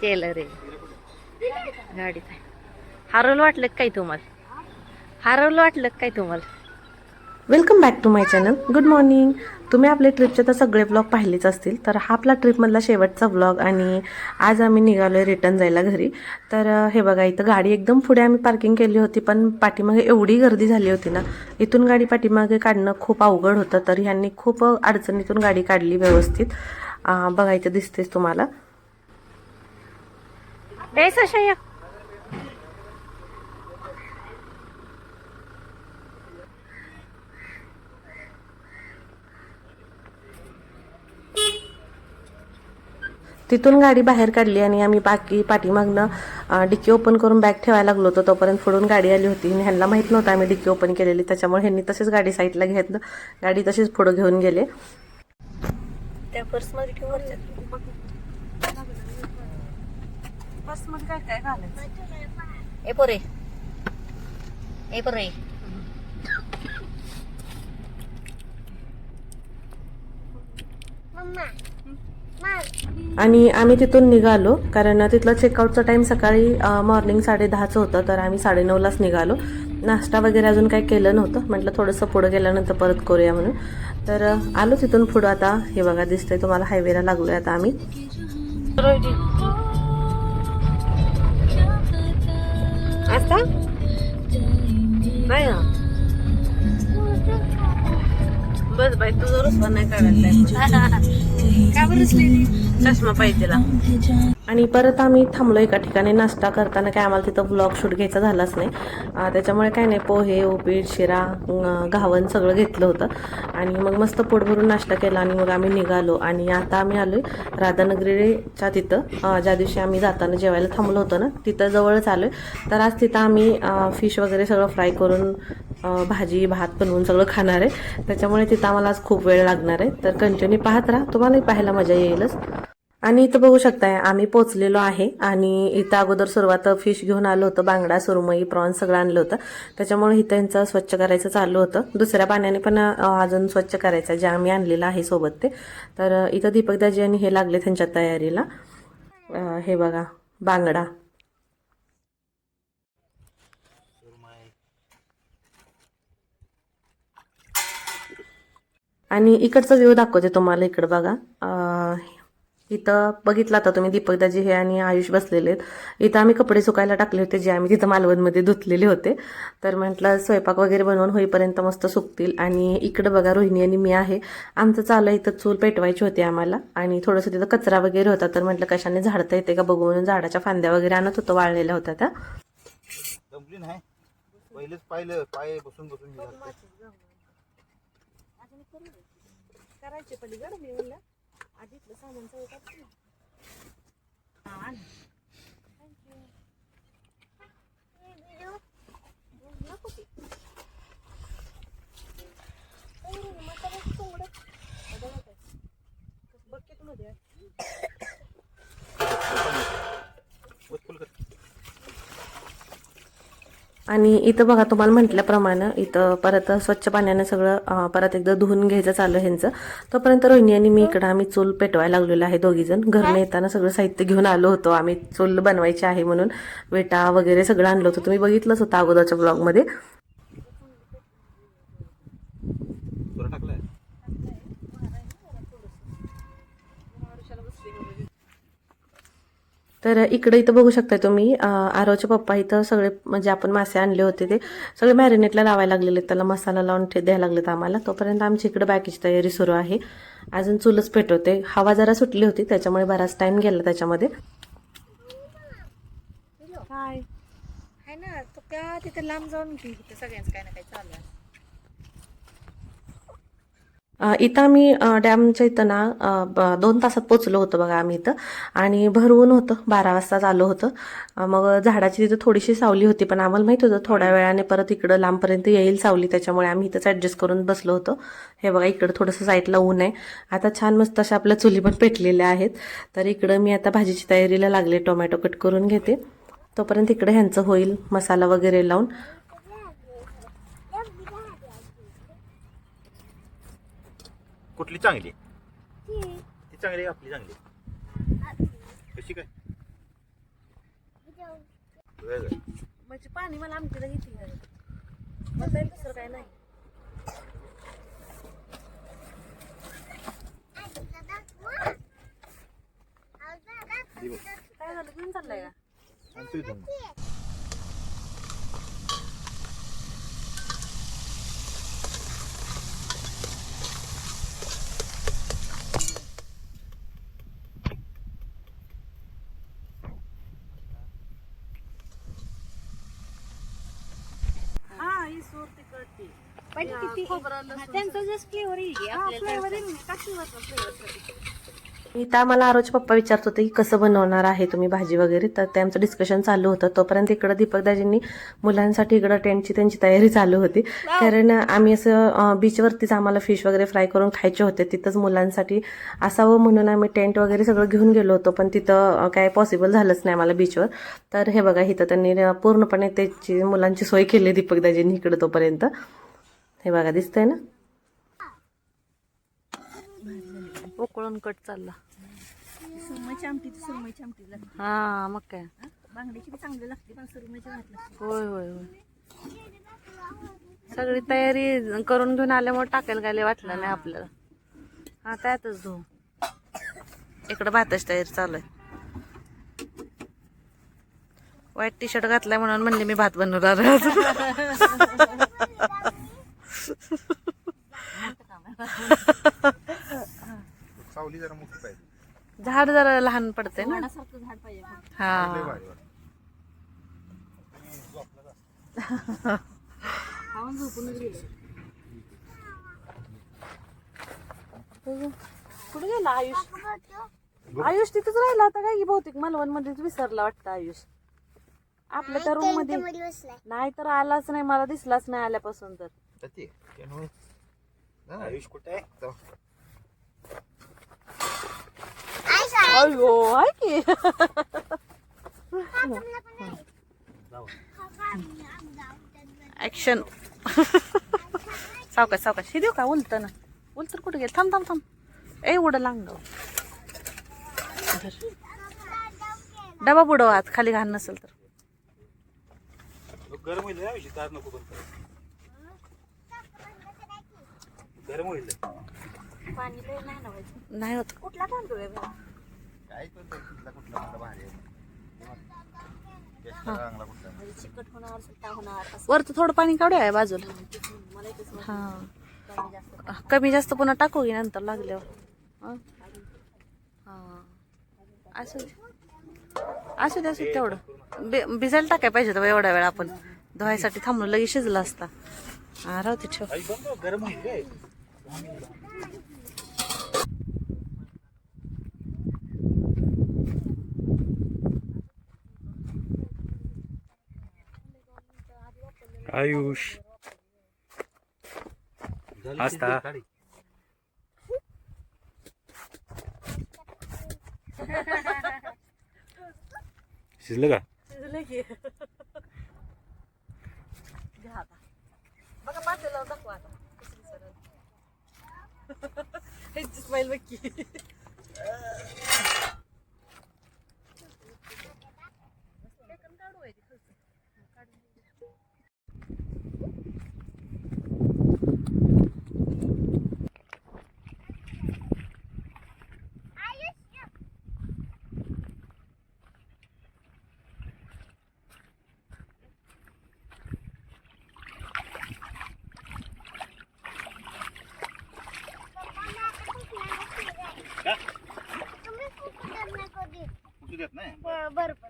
केलं रे गाडीत हरवलं वाटलं काय तुम्हाला? हरवलं वाटलं काय तुम्हाला? Welcome back to my channel good morning तुम्ही आपले ट्रिपचे तर सगळे ब्लॉग पाहिलेच असतील तर हा आपला ट्रिपमधला शेवटचा ब्लॉग आणि आज आम्ही निघालो आहे रिटर्न जायला घरी. तर हे बघा इथं गाडी एकदम पुढे आम्ही पार्किंग केली होती पण पाठीमागे एवढी गर्दी झाली होती ना इथून गाडी पाठीमागे काढणं खूप अवघड होतं तर ह्यांनी खूप अडचणीतून गाडी काढली व्यवस्थित. अं, बघा इथं दिसतेच तुम्हाला या तिथून गाडी बाहेर काढली आणि आम्ही बाकी पाठीमागनं डिक्की ओपन करून बॅग ठेवायला लागलो होतो. तोपर्यंत पुढून गाडी आली होती. आणि ह्यांना माहीत नव्हतं आम्ही डिक्की ओपन केलेली. त्याच्यामुळे ह्यांनी तशीच गाडी साईडला घेतलं. गाडी तशीच पुढं घेऊन गेले. त्या पर्समध्ये ठेवून बसमध्ये काय काय घालायचं? ए पोरे. ए पोरे. आणि आम्ही तिथून निघालो कारण तिथलं चेकआउटचा टाईम सकाळी मॉर्निंग साडे दहाचं होतं तर आम्ही साडेनऊलाच निघालो. नाश्ता वगैरे अजून काही केलं नव्हतं. म्हटलं थोडंसं पुढं गेल्यानंतर परत करूया म्हणून. तर आलो तिथून पुढं आता. हे बघा दिसतंय तुम्हाला हायवेला लागलोय आता आम्ही. आता? नाही बस बाई तुझं रुसवा नाही काढायला का बरं चष्मा पाहिजे तिला. आणि परत आम्ही थांबलो एका ठिकाणी नाश्ता करताना काय आम्हाला तिथं ब्लॉग शूट घ्यायचा झालाच नाही. त्याच्यामुळे काय नाही पोहे उपीट शिरा घावन सगळं घेतलं होतं. आणि मग मस्त पोट भरून नाश्ता केला आणि मग आम्ही निघालो. आणि आता आम्ही आलोय राधानगरीच्या तिथं. ज्या दिवशी आम्ही जाताना जेवायला थांबलो होतो ना तिथं जवळच आलोय. तर आज तिथं आम्ही फिश वगैरे सगळं फ्राय करून भाजी भात बनवून सगळं खाणार आहे. त्याच्यामुळे तिथं आम्हाला आज खूप वेळ लागणार आहे. तर कंटिन्यू पाहत राहा. तुम्हालाही पाहायला मजा येईलच. आणि इथं बघू शकताय आम्ही पोचलेलो आहे. आणि इथं अगोदर सुरुवात फिश घेऊन आलो होतं. बांगडा सुरमई प्रॉन्स सगळं आणलं होतं. त्याच्यामुळे इथं यांचं स्वच्छ करायचं चालू होतं. दुसऱ्या पाण्याने पण अजून स्वच्छ करायचं जे आम्ही आणलेलं आहे सोबत ते. तर इथं दीपकदाजी आणि हे लागले त्यांच्या तयारीला. हे बघा बांगडा. आणि इकडचा व्ह्यू दाखवते तुम्हाला इकडं बघा. इथं बघितलं आता तुम्ही दीपकदाजी हे आणि आयुष बसलेले आहेत. इथं आम्ही कपडे सुकायला टाकले होते जे आम्ही तिथं मालवणमध्ये धुतलेले होते. तर म्हटलं स्वयंपाक वगैरे बनवून होईपर्यंत मस्त सुकतील. आणि इकडं बघा रोहिणी आणि मी आहे. आमचं चाललं इथं चूल पेटवायची होती आम्हाला. आणि थोडंसं तिथं कचरा वगैरे होता. तर म्हटलं कशाने झाडता येते का बघू म्हणून झाडाच्या फांद्या वगैरे आणत होतं वाळलेल्या होत्या त्या. पहिलेच पाहिलं पाय बसून बसून. करायचे पलीकडे मी म्हणलं आधीतलं सामान सगळं बस फुल कर. आणि इथं बघा तुम्हाला म्हटल्याप्रमाणे इथं परत स्वच्छ पाण्यानं सगळं परत एकदा धुवून घ्यायचं चालू ह्यांचं तोपर्यंत रोहिणी आणि मी इकडं आम्ही चूल पेटवायला लागलेलो आहे दोघीजण. घरनं येताना सगळं साहित्य घेऊन आलो होतो आम्ही. चूल बनवायची आहे म्हणून. वेटा वगैरे सगळं आणलं होतं. तुम्ही बघितलंच होतं अगोदरच्या ब्लॉगमध्ये तुला टाकलाय तर इकडे इथं बघू शकता तुम्ही आरवचे पप्पा इथं सगळे म्हणजे आपण मासे आणले होते ते सगळे मॅरिनेटला लावायला लागलेले आहेत. त्याला मसाला लावून ठे द्यायला लागलेत आम्हाला. तोपर्यंत आमची इकडे बाकीची तयारी सुरू आहे. अजून चुलच पेटवते. हवा जरा सुटली होती त्याच्यामुळे बराच टाइम गेला त्याच्यामध्ये. काय ना तो त्या तिथे लांब जाऊन सगळ्यांचं काही ना काही चालू इथं आम्ही डॅमच्या इथं ना दोन तासात पोचलो होतो बघा आम्ही इथं. आणि भरवून होतं बारा वाजता आलो होतं. मग झाडाची तिथं थोडीशी सावली होती पण आम्हाला माहीत होतं थोड्या वेळाने परत इकडं लांबपर्यंत येईल सावली त्याच्यामुळे आम्ही इथंच ॲडजस्ट करून बसलो होतो. हे बघा इकडं थोडंसं साईडला ऊन आहे. आता छान मस्त अशा आपल्या चुली पण पेटलेल्या आहेत. तर इकडं मी आता भाजीची तयारीला लागले टोमॅटो कट करून घेते. तोपर्यंत इकडे ह्यांचं होईल मसाला वगैरे लावून. कुठली चांगली? ती. चांगली आपली चांगली? कशी काय. म्हणजे पाणी मला आमटीला घेतली मग दुसरं काय नाही. काय झालं? घेऊन चाललंय का आणतो इथून. हा ही सूर तिकडची पण किती त्यांचा जस्ट फ्लेवर येईल इथं आम्हाला आरोच पप्पा विचारत होते की कसं बनवणार आहे तुम्ही भाजी वगैरे. तर त्यांचं डिस्कशन चालू होतं. तोपर्यंत इकडं दीपकदाजींनी मुलांसाठी इकडं टेंटची त्यांची तयारी चालू होती. कारण आम्ही असं बीचवरतीच आम्हाला फिश वगैरे फ्राय करून खायचे होते. तिथंच मुलांसाठी असावं म्हणून आम्ही टेंट वगैरे सगळं घेऊन गेलो होतो. पण तिथं काय पॉसिबल झालंच नाही आम्हाला बीचवर तर हे बघा इथं त्यांनी पूर्णपणे त्याची मुलांची सोय केली दीपकदाजींनी इकडं तोपर्यंत. हे बघा दिसतंय ना? उकळून कट चालला. सुरमईची आमटी ती सुरमईची आमटी लागते. हा मग काय? बांगड्याची बी चांगली लागते पण सुरमईची भात लागते. होय होय होय. सगळी तयारी करून घेऊन आल्यामुळे टाकायला काय वाटलं नाही आपल्याला. हा त्यातच धुऊ इकडं भाताची तयारी चालू आहे. व्हाईट टी शर्ट घातलाय म्हणून म्हणले मी भात बनवणार. सावली जरा मोठी पाहिजे. झाड जरा लहान पडते ना? झाडासारखं झाड पाहिजे. लय हा. भारी वाटतं. खाऊन झोपूनच गेले. कुठे गेला आयुष? आयुष तिथंच राहिला आता काय? की बहुतेक मालवण मध्येच विसरला वाटतं आयुष. आपल्या त्या रूममध्ये नाही. तर आलाच नाही मला दिसलाच नाही आल्यापासून तर. त्याची आयुष कुठे आहे. अयो हाय की ऍक्शन सावकाश सावकाश हे देऊ का उलत ना उलतर कुठे गेलं थांब थांब थांब ए उडं लांग डबा बुडव आत खाली घाण नसेल तर गरम होईल नको बंद कर. गरम होईल. पाणी लय नाही होत. कुठला तांदूळ आहे बा? काय पण ते कुठला कुठला मला भारी आहे. टेस्टला चांगला कुठला म्हणजे चिकट होणार सुट्टा होणार असं. वरचं थोडं पाणी काढूया आहे बाजूला. मला इथेच हा. कमी जास्त कमी जास्त पुन्हा टाकू की नंतर लागल्यावर. हं? हा. असू दे. असू दे असू दे तेवढं. बि भिजायला टाकाय पाहिजे होतं एवढ्या वेळ आपण. धुवायसाठी थांबलो लगेच शिजला असता. हा राहू दे ठेव. आई कर, गरम होईल आयुष. असता. शिजली काढी. शिजलं का. बघा पातेला दाखवा आता. स्माईल बघ की देत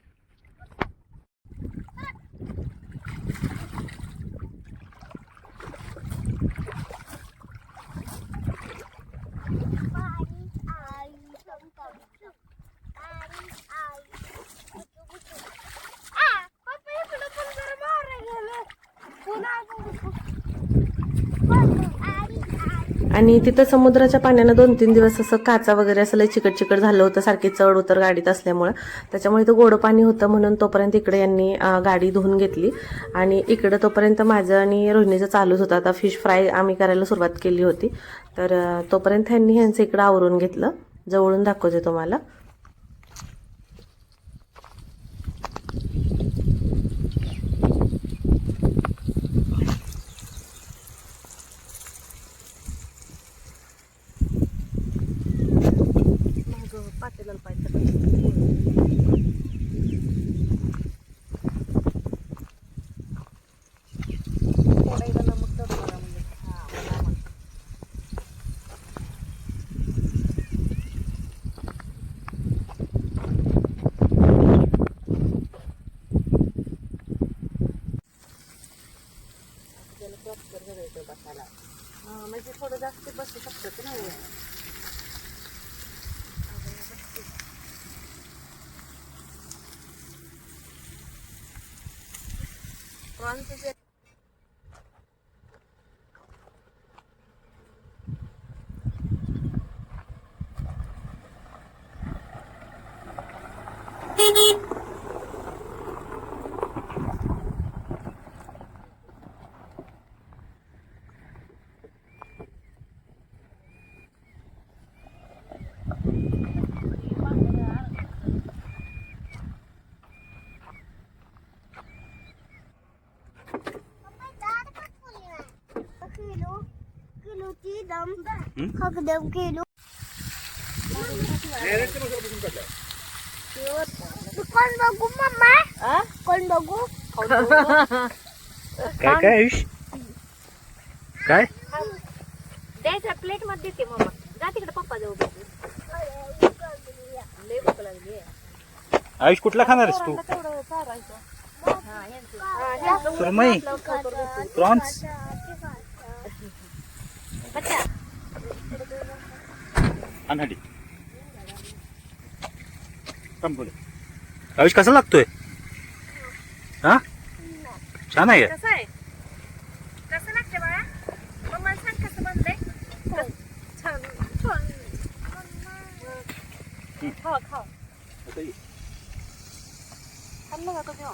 आणि तिथं समुद्राच्या पाण्यानं दोन तीन दिवस असं काचा वगैरे असं लय चिकट चिकट झालं होतं. सारखी चढ उतर गाडीत असल्यामुळं. त्याच्यामुळे इथं गोडं पाणी होतं म्हणून तोपर्यंत इकडे यांनी गाडी धुवून घेतली. आणि इकडं तोपर्यंत माझं आणि रोहिणीचं चालूच होतं. आता फिश फ्राय आम्ही करायला सुरुवात केली होती. तर तोपर्यंत ह्यांनी ह्यांचं इकडं आवरून घेतलं. जवळून दाखवते तुम्हाला. Kilo kilo. कोण बघू मम्मा? कोण बघू? काय काय आयुष? काय? द्यायचा प्लेटमध्ये देते मम्मा. जा तिकडे पप्पा जाऊ लय भूक लागली आयुष कुठला खाणार आहेस तू? सुरमई प्रॉन्स. अनहटी आयुष कसा लागतोय? हा? छान आहे? कसं आहे? कसं लागते बाळा? मम्मा सांग कसं बनलंय? छान. छान खावा खावा खाल्लं का तुम्ही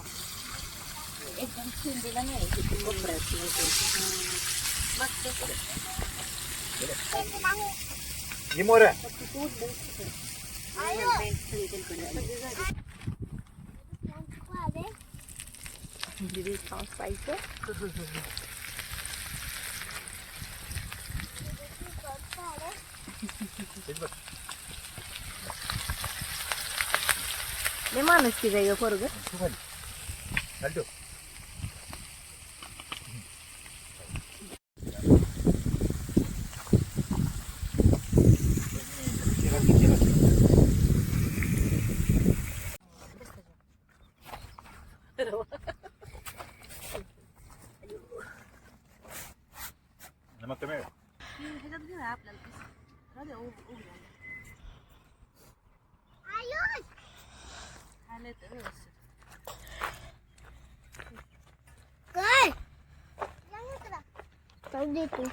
एकदम शिंदीला नाही ही मोऱ्या लय माणूस की जाय पोरग चालतो नमक कमी आहे का? काय जाऊ दे तू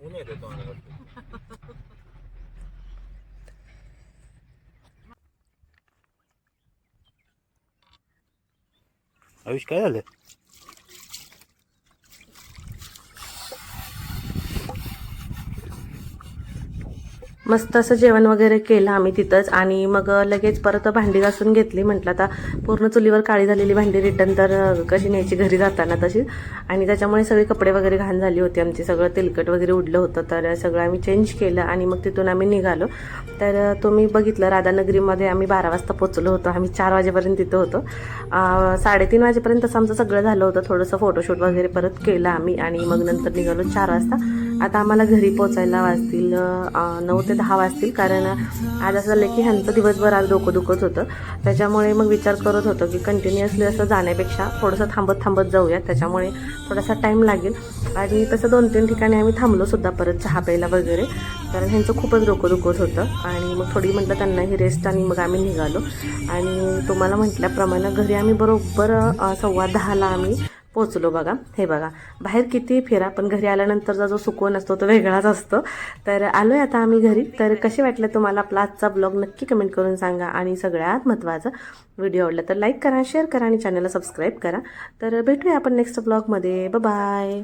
ऊन येते तोंडाला. आयुष काय झालं मस्त असं जेवण वगैरे केलं आम्ही तिथंच. आणि मग लगेच परत भांडी घासून घेतली. म्हटलं आता पूर्ण चुलीवर काळी झालेली भांडी रिटर्न तर कशी न्यायची घरी जाताना तशी. आणि त्याच्यामुळे सगळे कपडे वगैरे घाण झाली होती आमची. सगळं तेलकट वगैरे उडलं होतं. तर सगळं आम्ही चेंज केलं आणि मग तिथून आम्ही निघालो. तर तुम्ही बघितलं राधानगरीमध्ये आम्ही बारा वाजता पोचलो होतो. आम्ही चार वाजेपर्यंत तिथं होतो. साडेतीन वाजेपर्यंत तसं आमचं सगळं झालं होतं. थोडंसं फोटोशूट वगैरे परत केलं आम्ही आणि मग नंतर निघालो चार वाजता. आता आम्हाला घरी पोचायला वाजतील नऊ ते दहा वाजतील कारण आज असं झालं की ह्यांचं दिवसभर आज डोकं दुखत होतं. त्याच्यामुळे मग विचार करत होतो की कंटिन्युअसली असं जाण्यापेक्षा थोडंसं थांबत थांबत जाऊयात. त्याच्यामुळे थोडासा टाईम लागेल. आणि तसं दोन तीन ठिकाणी आम्ही थांबलो सुद्धा परत चहा प्यायला वगैरे. कारण ह्यांचं खूपच डोकं दुखत होतं. आणि मग थोडी म्हटलं त्यांनाही रेस्ट आणि मग आम्ही निघालो. आणि तुम्हाला म्हटल्याप्रमाणे घरी आम्ही बरोबर सव्वा दहाला आम्ही पोचलो बघा. हे बघा. बाहेर किती फिरा पण घरी आल्यानंतरचा जो सुकून असतो तो वेगळाच असतो. तर आलो आहे आता आम्ही घरी. तर कसे वाटलं तुम्हाला आपला आजचा ब्लॉग? नक्की कमेंट करून सांगा. आणि सगळ्यात महत्त्वाचं व्हिडिओ आवडला तर लाईक करा शेअर करा आणि चॅनलला सबस्क्राईब करा. तर भेटूया आपण नेक्स्ट ब्लॉगमध्ये. बाय